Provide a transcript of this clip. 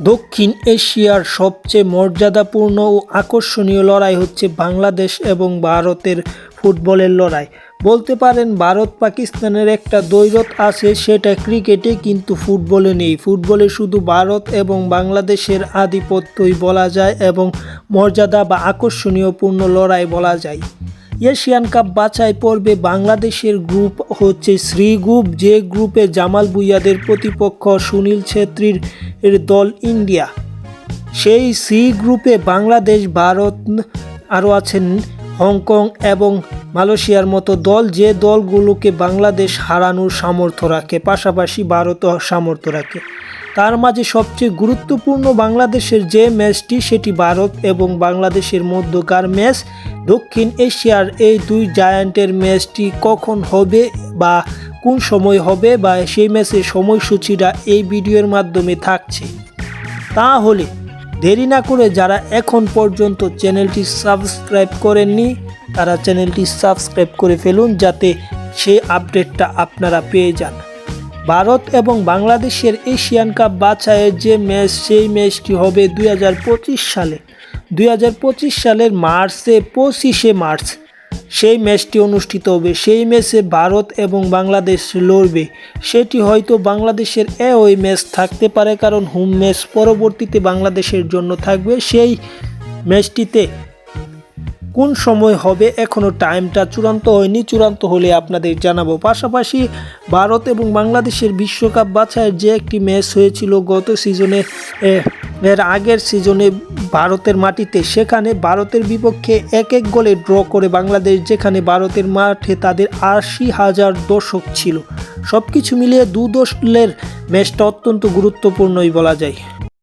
দক্ষিণ এশিয়ার সবচেয়ে মর্যাদাপূর্ণ ও আকর্ষণীয় লড়াই হচ্ছে বাংলাদেশ এবং ভারতের ফুটবলের লড়াই। বলতে পারেন ভারত পাকিস্তানের একটা দ্বৈরথ আছে, সেটা ক্রিকেটে কিন্তু ফুটবলে নেই। ফুটবলে শুধু ভারত এবং বাংলাদেশের আধিপত্যই বলা যায় এবং মর্যাদা বা আকর্ষণীয়পূর্ণ লড়াই বলা যায়। এশিয়ান কাপ বাছাই পর্বে বাংলাদেশের গ্রুপ হচ্ছে শ্রী গ্রুপ যে গ্রুপে জামাল ভুইয়াদের প্রতিপক্ষ সুনীল ছেত্রীর এর দল ইন্ডিয়া। সেই সি গ্রুপে বাংলাদেশ, ভারত আরও আছেন হংকং এবং মালয়েশিয়ার মতো দল। যে দলগুলোকে বাংলাদেশ হারানোর সামর্থ্য রাখে, পাশাপাশি ভারতও সামর্থ্য রাখে। তার মাঝে সবচেয়ে গুরুত্বপূর্ণ বাংলাদেশের যে ম্যাচটি, সেটি ভারত এবং বাংলাদেশের মধ্যকার ম্যাচ। দক্ষিণ এশিয়ার এই দুই জায়ান্টের ম্যাচটি কখন হবে বা কোন সময় হবে বা সেই ম্যাচের সময়সূচিটা এই ভিডিওর মাধ্যমে থাকছে? তাহলে দেরি না করে যারা এখন পর্যন্ত চ্যানেলটি সাবস্ক্রাইব করেননি, তারা চ্যানেলটি সাবস্ক্রাইব করে ফেলুন যাতে সেই আপডেটটা আপনারা পেয়ে যান। ভারত এবং বাংলাদেশের এশিয়ান কাপ বাছাইয়ের যে ম্যাচ, সেই ম্যাচটি হবে দু হাজার পঁচিশ সালে। দুই হাজার পঁচিশ সালের মার্চে, পঁচিশে মার্চ, সেই ম্যাচটি অনুষ্ঠিত হবে। সেই ম্যাচে ভারত এবং বাংলাদেশ লড়বে। সেটি হয়তো বাংলাদেশের এ ওই ম্যাচ থাকতে পারে, কারণ হোম ম্যাচ পরবর্তীতে বাংলাদেশের জন্য থাকবে। সেই ম্যাচটিতে কোন সময় হবে এখনও টাইমটা চূড়ান্ত হয়নি। চূড়ান্ত হলে আপনাদের জানাব। পাশাপাশি ভারত এবং বাংলাদেশের বিশ্বকাপ বাছাইয়ের যে একটি ম্যাচ হয়েছিল গত সিজনে এর আগের সিজনে ভারতের মাটিতে, সেখানে ভারতের বিপক্ষে এক এক গোলে ড্র করে বাংলাদেশ, যেখানে ভারতের মাঠে তাদের আশি হাজার দর্শক ছিল। সব কিছু মিলিয়ে দু দলের ম্যাচটা অত্যন্ত গুরুত্বপূর্ণই বলা যায়।